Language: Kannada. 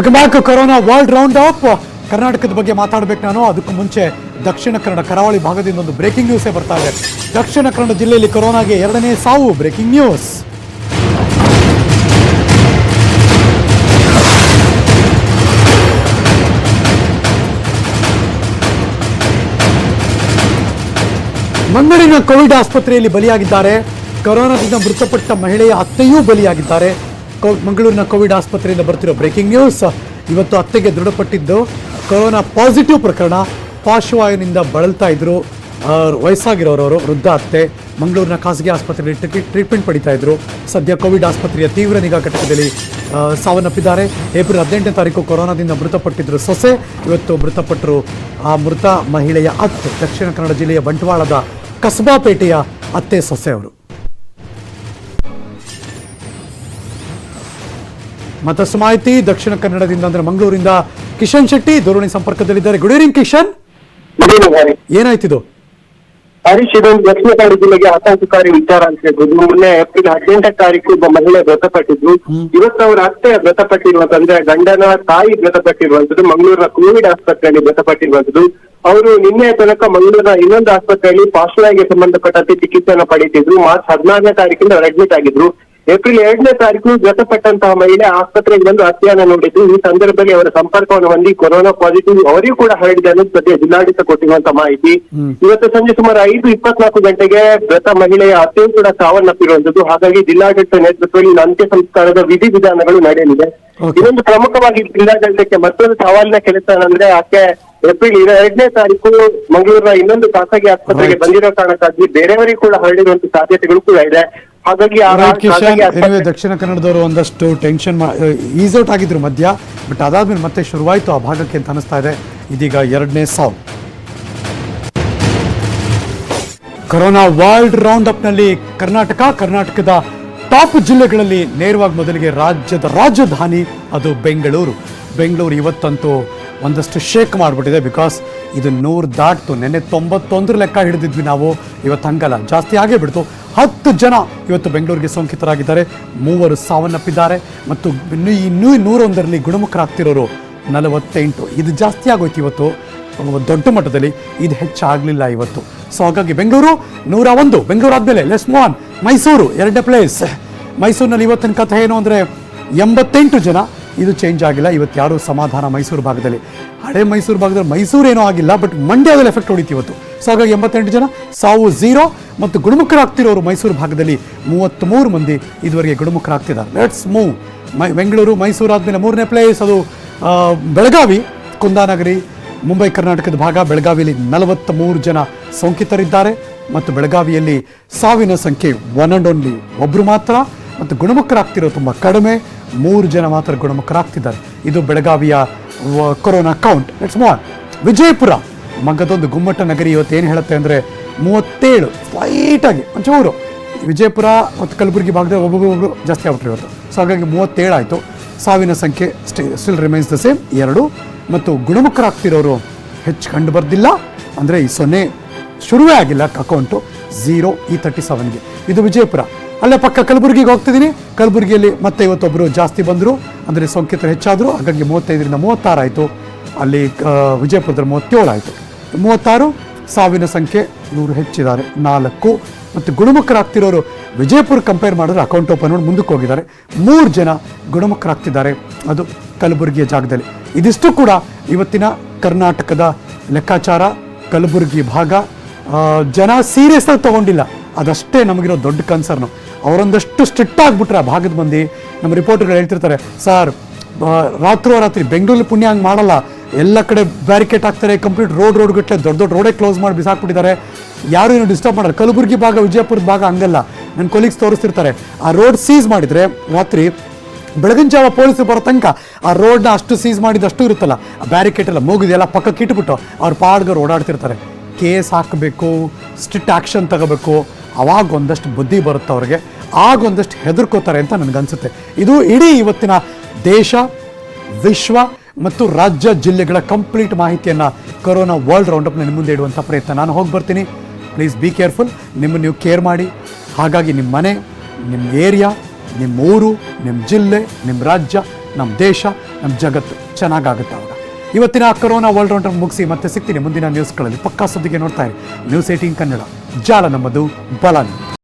Welcome back corona world round of ಕರ್ನಾಟಕದ ಬಗ್ಗೆ ಮಾತಾಡಬೇಕು ನಾನು. ಅದಕ್ಕೂ ಮುಂಚೆ ದಕ್ಷಿಣ ಕನ್ನಡ ಕರಾವಳಿ ಭಾಗದಿಂದ ಒಂದು ಬ್ರೇಕಿಂಗ್ ನ್ಯೂಸೇ ಬರ್ತಾ ಇದೆ. ದಕ್ಷಿಣ ಕನ್ನಡ ಜಿಲ್ಲೆಯಲ್ಲಿ ಕೊರೋನಾಗೆ ಎರಡನೇ ಸಾವು. ಬ್ರೇಕಿಂಗ್ ನ್ಯೂಸ್ ಮಂಗಳೂರಿನ ಕೋವಿಡ್ ಆಸ್ಪತ್ರೆಯಲ್ಲಿ ಬಲಿಯಾಗಿದ್ದಾರೆ. ಕೊರೋನಾದಿಂದ ಮೃತಪಟ್ಟ ಮಹಿಳೆಯ ಅತ್ತೆಯೂ ಬಲಿಯಾಗಿದ್ದಾರೆ. ಮಂಗಳೂರಿನ ಕೋವಿಡ್ ಆಸ್ಪತ್ರೆಯಿಂದ ಬರ್ತಿರೋ ಬ್ರೇಕಿಂಗ್ ನ್ಯೂಸ್ ಇವತ್ತು ಅತ್ತೆಗೆ ದೃಢಪಟ್ಟಿದ್ದು ಕೊರೋನಾ ಪಾಸಿಟಿವ್ ಪ್ರಕರಣ. ಪಾರ್ಶ್ವವಾಯುವಿನಿಂದ ಬಳಲ್ತಾ ಇದ್ರು. ವಯಸ್ಸಾಗಿರೋರವರು ವೃದ್ಧ ಅತ್ತೆ, ಮಂಗಳೂರಿನ ಖಾಸಗಿ ಆಸ್ಪತ್ರೆಯಲ್ಲಿ ಟ್ರೀಟ್- ಟ್ರೀಟ್ಮೆಂಟ್ ಪಡಿತಾ ಇದ್ರು. ಸದ್ಯ ಕೋವಿಡ್ ಆಸ್ಪತ್ರೆಯ ತೀವ್ರ ನಿಗಾ ಘಟಕದಲ್ಲಿ ಸಾವನ್ನಪ್ಪಿದ್ದಾರೆ. ಏಪ್ರಿಲ್ ಹದಿನೆಂಟನೇ ತಾರೀಕು ಕೊರೋನಾದಿಂದ ಮೃತಪಟ್ಟಿದ್ರು ಸೊಸೆ. ಇವತ್ತು ಮೃತಪಟ್ಟರು ಆ ಮೃತ ಮಹಿಳೆಯ ಅತ್ತೆ. ದಕ್ಷಿಣ ಕನ್ನಡ ಜಿಲ್ಲೆಯ ಬಂಟ್ವಾಳದ ಕಸಬಾಪೇಟೆಯ ಅತ್ತೆ ಸೊಸೆ ಅವರು ಮತ್ತಷ್ಟು ಮಾಹಿತಿ ದಕ್ಷಿಣ ಕನ್ನಡದಿಂದ ಅಂದ್ರೆ ಮಂಗಳೂರಿಂದ. ಕಿಶನ್ ಶೆಟ್ಟಿ ದೂರವಾಣಿ ಸಂಪರ್ಕದಲ್ಲಿದ್ದಾರೆ. Good evening Kishan. ಏನಾಯ್ತಿದು ಹರೀಶ್ ಇದೊಂದು ದಕ್ಷಿಣ ಕನ್ನಡ ಜಿಲ್ಲೆಗೆ ಆತಂಕಕಾರಿ ವಿಚಾರ ಅಂತ ಹೇಳ್ಬೋದು. ಮೊನ್ನೆ ಏಪ್ರಿಲ್ ಹದಿನೆಂಟನೇ ತಾರೀಕು ಒಬ್ಬ ಮಹಿಳೆ ಮೃತಪಟ್ಟಿದ್ರು ಇವತ್ತು ಅವರ ಅತ್ತೆ ಮೃತಪಟ್ಟಿರುವಂತ ಅಂದ್ರೆ ಗಂಡನ ತಾಯಿ ಮೃತಪಟ್ಟಿರುವಂತದ್ದು ಮಂಗಳೂರಿನ ಕೋವಿಡ್ ಆಸ್ಪತ್ರೆಯಲ್ಲಿ ಮೃತಪಟ್ಟಿರುವಂತದ್ದು. ಅವರು ನಿನ್ನೆ ತನಕ ಮಂಗಳೂರಿನ ಇನ್ನೊಂದು ಆಸ್ಪತ್ರೆಯಲ್ಲಿ ಪಾರ್ಶ್ವವಾಯುಗೆ ಸಂಬಂಧಪಟ್ಟಂತೆ ಚಿಕಿತ್ಸೆಯನ್ನು ಪಡೀತಿದ್ರು ಮಾರ್ಚ್ ಹದಿನಾರನೇ ತಾರೀಕಿಂದ ಅವರು ಅಡ್ಮಿಟ್ ಆಗಿದ್ರು. ಏಪ್ರಿಲ್ ಎರಡನೇ ತಾರೀಕು ಮೃತಪಟ್ಟಂತಹ ಮಹಿಳೆ ಆಸ್ಪತ್ರೆಗೆ ಬಂದು ಹತ್ಯೆಯನ್ನು ನೋಡಿದ್ದು ಈ ಸಂದರ್ಭದಲ್ಲಿ ಅವರ ಸಂಪರ್ಕವನ್ನು ಹೊಂದಿ ಕೊರೋನಾ ಪಾಸಿಟಿವ್ ಅವರಿಗೂ ಕೂಡ ಹರಡಿದೆ ಅನ್ನೋದು ಸದ್ಯ ಜಿಲ್ಲಾಡಳಿತ ಕೊಟ್ಟಿರುವಂತಹ ಮಾಹಿತಿ. ಇವತ್ತು ಸಂಜೆ ಸುಮಾರು ಐದು ಇಪ್ಪತ್ನಾಲ್ಕು ಗಂಟೆಗೆ ಮೃತ ಮಹಿಳೆಯ ಅತ್ಯಂತ ಕೂಡ ಸಾವನ್ನಪ್ಪಿರುವಂತದ್ದು ಹಾಗಾಗಿ ಜಿಲ್ಲಾಡಳಿತ ನೇತೃತ್ವದಲ್ಲಿ ಅಂತ್ಯ ಸಂಸ್ಕಾರದ ವಿಧಿವಿಧಾನಗಳು ನಡೆಯಲಿದೆ. ಇದೊಂದು ಪ್ರಮುಖವಾಗಿ ಜಿಲ್ಲಾಡಳಿತಕ್ಕೆ ಮತ್ತೊಂದು ಸವಾಲಿನ ಕೆಲಸ ಅಂದ್ರೆ ಆಕೆ ಏಪ್ರಿಲ್ ಎರಡನೇ ತಾರೀಕು ಮಂಗಳೂರಿನ ಇನ್ನೊಂದು ಖಾಸಗಿ ಆಸ್ಪತ್ರೆಗೆ. ಬಂದಿರೋ ಕಾರಣಕ್ಕಾಗಿ ಬೇರೆಯವರಿಗೂ ಕೂಡ ಹರಡಿರುವಂತ ಸಾಧ್ಯತೆಗಳು ಕೂಡ ಇದೆ. ಹಾಗಾಗಿ ರೈಟ್ ಕಿಶನ್ ಎನಿವೆ ದಕ್ಷಿಣ ಕನ್ನಡದವರು ಒಂದಷ್ಟು ಟೆನ್ಷನ್ ಈಸ್ ಔಟ್ ಆಗಿದ್ರು ಮಧ್ಯ ಬಟ್ ಅದಾದ್ಮೇಲೆ ಮತ್ತೆ ಶುರುವಾಯಿತು ಆ ಭಾಗಕ್ಕೆ ಅಂತ ಅನಿಸ್ತಾ ಇದೆ. ಇದೀಗ ಎರಡನೇ ಸಾವು. ಕೊರೋನಾ ವರ್ಲ್ಡ್ ರೌಂಡ್ ಅಪ್ನಲ್ಲಿ ಕರ್ನಾಟಕ ಕರ್ನಾಟಕದ ಟಾಪ್ ಜಿಲ್ಲೆಗಳಲ್ಲಿ ನೇರವಾಗಿ ಮೊದಲಿಗೆ ರಾಜ್ಯದ ರಾಜಧಾನಿ ಅದು ಬೆಂಗಳೂರು. ಬೆಂಗಳೂರು ಇವತ್ತಂತೂ ಒಂದಷ್ಟು ಶೇಕ್ ಮಾಡಿಬಿಟ್ಟಿದೆ ಬಿಕಾಸ್ ಇದು ನೂರು ದಾಟ್ತು. ನೆನ್ನೆ ತೊಂಬತ್ತೊಂದರ ಲೆಕ್ಕ ಹಿಡಿದಿದ್ವಿ ನಾವು. ಇವತ್ತು ಹಂಗಲ್ಲ. ಜಾಸ್ತಿ ಆಗೇ ಬಿಡ್ತು. ಹತ್ತು ಜನ ಇವತ್ತು ಬೆಂಗಳೂರಿಗೆ ಸೋಂಕಿತರಾಗಿದ್ದಾರೆ. ಮೂವರು ಸಾವನ್ನಪ್ಪಿದ್ದಾರೆ ಮತ್ತು ಇನ್ನೂ ಇನ್ನೂ ನೂರೊಂದರಲ್ಲಿ ಗುಣಮುಖರಾಗ್ತಿರೋರು ನಲವತ್ತೆಂಟು. ಇದು ಜಾಸ್ತಿ ಆಗೋಯ್ತು ಇವತ್ತು. ದೊಡ್ಡ ಮಟ್ಟದಲ್ಲಿ ಇದು ಹೆಚ್ಚಾಗಲಿಲ್ಲ ಇವತ್ತು. ಸೊ ಹಾಗಾಗಿ ಬೆಂಗಳೂರು ನೂರ ಒಂದು. ಬೆಂಗಳೂರು ಆದಮೇಲೆ ಲೆಸ್ ಮೋನ್ ಮೈಸೂರು ಎರಡನೇ ಪ್ಲೇಸ್ ಮೈಸೂರಿನಲ್ಲಿ ಇವತ್ತಿನ ಕಥೆ ಏನು ಅಂದರೆ ಎಂಬತ್ತೆಂಟು ಜನ. ಇದು ಚೇಂಜ್ ಆಗಿಲ್ಲ. ಇವತ್ತು ಯಾರೂ ಸಮಾಧಾನ ಮೈಸೂರು ಭಾಗದಲ್ಲಿ. ಹಳೆ ಮೈಸೂರು ಭಾಗದಲ್ಲಿ ಮೈಸೂರು ಏನೂ ಆಗಿಲ್ಲ ಬಟ್ ಮಂಡ್ಯದಲ್ಲಿ ಎಫೆಕ್ಟ್ ಹೊಡಿತು ಇವತ್ತು. ಸೊ ಹಾಗಾಗಿ ಎಂಬತ್ತೆಂಟು ಜನ, ಸಾವು ಝೀರೋ ಮತ್ತು ಗುಣಮುಖರಾಗ್ತಿರೋರು ಮೈಸೂರು ಭಾಗದಲ್ಲಿ ಮೂವತ್ತ್ಮೂರು ಮಂದಿ ಇದುವರೆಗೆ ಗುಣಮುಖರಾಗ್ತಿದ್ದಾರೆ. Let's move my, Bengaluru, Mysuru ಆದಮೇಲೆ ಮೂರನೇ ಪ್ಲೇಸ್ ಅದು ಬೆಳಗಾವಿ, ಕುಂದಾನಗರಿ, ಮುಂಬೈ, ಕರ್ನಾಟಕದ ಭಾಗ, ಬೆಳಗಾವಿಯಲ್ಲಿ ನಲವತ್ತ ಮೂರು ಜನ ಸೋಂಕಿತರಿದ್ದಾರೆ ಮತ್ತು ಬೆಳಗಾವಿಯಲ್ಲಿ ಸಾವಿನ ಸಂಖ್ಯೆ ಒನ್ ಆ್ಯಂಡ್ ಓನ್ಲಿ ಒಬ್ಬರು ಮಾತ್ರ ಮತ್ತು ಗುಣಮುಖರಾಗ್ತಿರೋ ತುಂಬ ಕಡಿಮೆ, ಮೂರು ಜನ ಮಾತ್ರ ಗುಣಮುಖರಾಗ್ತಿದ್ದಾರೆ. ಇದು ಬೆಳಗಾವಿಯ corona count it's more Vijayapura. ಮಗದೊಂದು ಗುಮ್ಮಟ ನಗರಿ ಇವತ್ತು ಏನು ಹೇಳುತ್ತೆ ಅಂದರೆ ಮೂವತ್ತೇಳು ಸ್ಲೈಟಾಗಿ ಒಂಚೂರು ವಿಜಯಪುರ ಮತ್ತು ಕಲಬುರಗಿ ಭಾಗದಲ್ಲಿ ಒಬ್ಬೊಬ್ಬರು ಜಾಸ್ತಿ ಆಗ್ಬಿಟ್ರು ಇವತ್ತು. ಸೊ ಹಾಗಾಗಿ ಮೂವತ್ತೇಳು ಆಯಿತು. ಸಾವಿನ ಸಂಖ್ಯೆ ಸ್ಟಿ ಸ್ಟಿಲ್ ರಿಮೈನ್ಸ್ ದ ಸೇಮ್ ಎರಡು. ಮತ್ತು ಗುಣಮುಖರಾಗ್ತಿರೋರು ಹೆಚ್ಚು ಕಂಡು ಬರ್ದಿಲ್ಲ. ಅಂದರೆ ಈ ಸೊನ್ನೆ ಶುರುವೇ ಆಗಿಲ್ಲ ಅಕೌಂಟು ಝೀರೋ ಈ ತರ್ಟಿ ಸೆವೆನ್ಗೆ ಇದು ವಿಜಯಪುರ. ಅಲ್ಲೇ ಪಕ್ಕ ಕಲಬುರಗಿಗೆ ಹೋಗ್ತಿದ್ದೀನಿ ಕಲಬುರಗಿಯಲ್ಲಿ ಮತ್ತೆ ಇವತ್ತೊಬ್ಬರು ಜಾಸ್ತಿ ಬಂದರು. ಅಂದರೆ ಸೋಂಕಿತರು ಹೆಚ್ಚಾದರು. ಹಾಗಾಗಿ ಮೂವತ್ತೈದರಿಂದ ಮೂವತ್ತಾರು ಆಯಿತು. ಅಲ್ಲಿ ವಿಜಯಪುರದಲ್ಲಿ ಮೂವತ್ತೇಳು ಆಯಿತು. ಮೂವತ್ತಾರು, ಸಾವಿನ ಸಂಖ್ಯೆ ನೂರು ಹೆಚ್ಚಿದ್ದಾರೆ. ನಾಲ್ಕು, ಮತ್ತು ಗುಣಮುಖರಾಗ್ತಿರೋರು ವಿಜಯಪುರ ಕಂಪೇರ್ ಮಾಡಿದ್ರೆ ಅಕೌಂಟ್ ಓಪನ್ ಮಾಡಿ ಮುಂದಕ್ಕೆ ಹೋಗಿದ್ದಾರೆ. ಮೂರು ಜನ ಗುಣಮುಖರಾಗ್ತಿದ್ದಾರೆ. ಅದು ಕಲಬುರಗಿಯ ಜಾಗದಲ್ಲಿ. ಇದಿಷ್ಟು ಕೂಡ ಇವತ್ತಿನ ಕರ್ನಾಟಕದ ಲೆಕ್ಕಾಚಾರ, ಕಲಬುರಗಿ ಭಾಗ. ಜನ ಸೀರಿಯಸ್ ಆಗಿ ತಗೊಂಡಿಲ್ಲ. ಅದಷ್ಟೇ ನಮಗಿರೋ ದೊಡ್ಡ ಕನ್ಸರ್ನು ಅವರೊಂದಷ್ಟು ಸ್ಟ್ರಿಕ್ಟ್ ಆಗಿಬಿಟ್ರೆ ಆ ಭಾಗದ ಮಂದಿ ನಮ್ಮ ರಿಪೋರ್ಟರ್ಗಳು ಹೇಳ್ತಿರ್ತಾರೆ ಸರ್ ರಾತ್ರಿ ಬೆಂಗಳೂರು ಪುಣ್ಯ ಹಂಗೆ ಮಾಡಲ್ಲ. ಎಲ್ಲ ಕಡೆ ಬ್ಯಾರಿಕೇಡ್ ಹಾಕ್ತಾರೆ ಕಂಪ್ಲೀಟ್ ರೋಡ್ ರೋಡ್ ಗಟ್ಟಲೆ ದೊಡ್ಡ ದೊಡ್ಡ ರೋಡೇ ಕ್ಲೋಸ್ ಮಾಡಿ ಬಿಸಾಕ್ಬಿಟ್ಟಿದ್ದಾರೆ. ಯಾರು ಏನು ಡಿಸ್ಟರ್ಬ್ ಮಾಡಲ್ಲ. ಕಲಬುರಗಿ ಭಾಗ ವಿಜಯಪುರದ ಭಾಗ ಹಂಗಲ್ಲ. ನನ್ನ ಕೊಲೀಗ್ಸ್ ತೋರಿಸ್ತಿರ್ತಾರೆ. ಆ ರೋಡ್ ಸೀಸ್ ಮಾಡಿದರೆ ರಾತ್ರಿ ಬೆಳಗಿನ ಜಾವ ಪೊಲೀಸರು ಬರೋ ತನಕ ಆ ರೋಡ್ನ ಅಷ್ಟು ಸೀಸ್ ಮಾಡಿದಷ್ಟು ಇರುತ್ತಲ್ಲ. ಆ ಬ್ಯಾರಿಕೇಡ್ ಎಲ್ಲ ಮುಗಿದೆಲ್ಲ ಪಕ್ಕಕ್ಕೆ ಇಟ್ಬಿಟ್ಟು ಅವ್ರ ಪಾಡ್ಗರು ಓಡಾಡ್ತಿರ್ತಾರೆ. ಕೇಸ್ ಹಾಕಬೇಕು ಸ್ಟ್ರಿಕ್ಟ್ ಆ್ಯಕ್ಷನ್ ತಗೋಬೇಕು. ಅವಾಗ ಒಂದಷ್ಟು ಬುದ್ಧಿ ಬರುತ್ತೆ ಅವ್ರಿಗೆ. ಆಗ ಒಂದಷ್ಟು ಹೆದರ್ಕೋತಾರೆ ಅಂತ ನನಗನ್ಸುತ್ತೆ. ಇದು ಇಡೀ ಇವತ್ತಿನ ದೇಶ, ವಿಶ್ವ ಮತ್ತು ರಾಜ್ಯ ಜಿಲ್ಲೆಗಳ ಕಂಪ್ಲೀಟ್ ಮಾಹಿತಿಯನ್ನು ಕೊರೋನಾ ವರ್ಲ್ಡ್ ರೌಂಡಪ್ ನಿಮ್ಮ ಮುಂದೆ ಇಡುವಂಥ ಪ್ರಯತ್ನ. ನಾನು ಹೋಗಿ ಬರ್ತೀನಿ. ಪ್ಲೀಸ್ ಬಿ ಕೇರ್ಫುಲ್ ನಿಮ್ಮನ್ನು ನೀವು ಕೇರ್ ಮಾಡಿ. ಹಾಗಾಗಿ ನಿಮ್ಮ ಮನೆ, ನಿಮ್ಮ ಏರಿಯಾ ನಿಮ್ಮ ಊರು, ನಿಮ್ಮ ಜಿಲ್ಲೆ, ನಿಮ್ಮ ರಾಜ್ಯ, ನಮ್ಮ ದೇಶ, ನಮ್ಮ ಜಗತ್ತು ಚೆನ್ನಾಗಾಗುತ್ತೆ ಅವಾಗ. ಇವತ್ತಿನ ಕೊರೋನಾ ವರ್ಲ್ಡ್ ರೌಂಡ್ ಮುಗಿಸಿ ಮತ್ತೆ ಸಿಗ್ತೀನಿ ಮುಂದಿನ ನ್ಯೂಸ್ಗಳಲ್ಲಿ ಪಕ್ಕಾ ಸುದ್ದಿಗೆ ನೋಡ್ತಾ ಇರಿ. News eighteen Kannada. ಜಾಲ ನಮ್ಮದು ಬಲ